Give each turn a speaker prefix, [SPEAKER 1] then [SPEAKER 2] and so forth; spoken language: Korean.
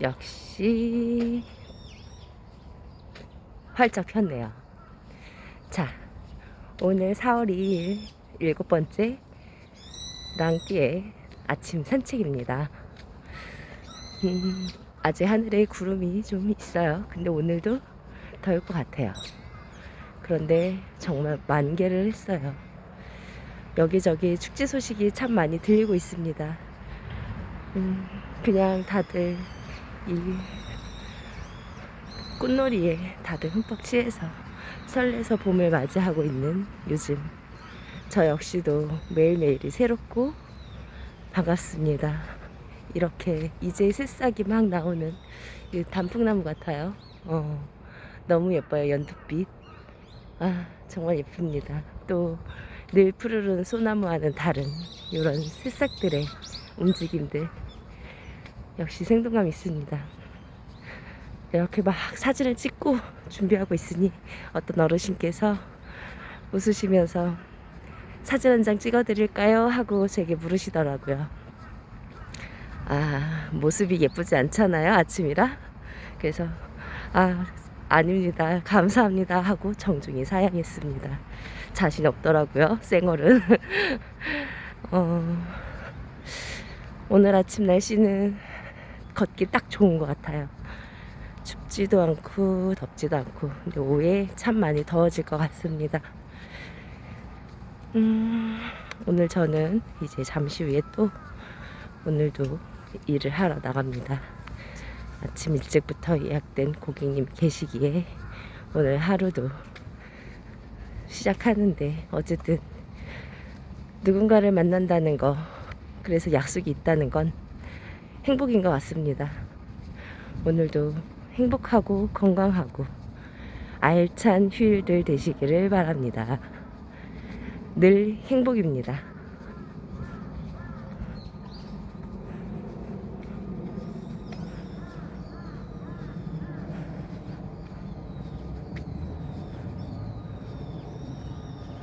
[SPEAKER 1] 역시 활짝 폈네요. 자, 오늘 4월 2일 일곱 번째 랑띠의 아침 산책입니다. 음, 아직 하늘에 구름이 좀 있어요. 근데 오늘도 더울 것 같아요. 그런데 정말 만개를 했어요. 여기저기 축제 소식이 참 많이 들리고 있습니다. 음, 그냥 다들 이 꽃놀이에 다들 흠뻑 취해서 설레서 봄을 맞이하고 있는 요즘 저 역시도 매일매일이 새롭고 반갑습니다. 이렇게 이제 새싹이 막 나오는 이 단풍나무 같아요. 어, 너무 예뻐요 연두빛. 아 정말 예쁩니다. 또 늘 푸르른 소나무와는 다른 이런 새싹들의 움직임들 역시 생동감 있습니다. 이렇게 막 사진을 찍고 준비하고 있으니 어떤 어르신께서 웃으시면서 사진 한 장 찍어드릴까요? 하고 제게 물으시더라고요. 아, 모습이 예쁘지 않잖아요, 아침이라. 그래서, 아, 아닙니다. 감사합니다. 하고 정중히 사양했습니다. 자신 없더라고요, 쌩얼은. 어, 오늘 아침 날씨는 걷기 딱 좋은 것 같아요. 춥지도 않고 덥지도 않고 근데 오후에 참 많이 더워질 것 같습니다. 음, 오늘 저는 이제 잠시 후에 또 오늘도 일을 하러 나갑니다. 아침 일찍부터 예약된 고객님 계시기에 오늘 하루도 시작하는데 어쨌든 누군가를 만난다는 거 그래서 약속이 있다는 건 행복인 것 같습니다. 오늘도 행복하고 건강하고 알찬 휴일들 되시기를 바랍니다. 늘 행복입니다.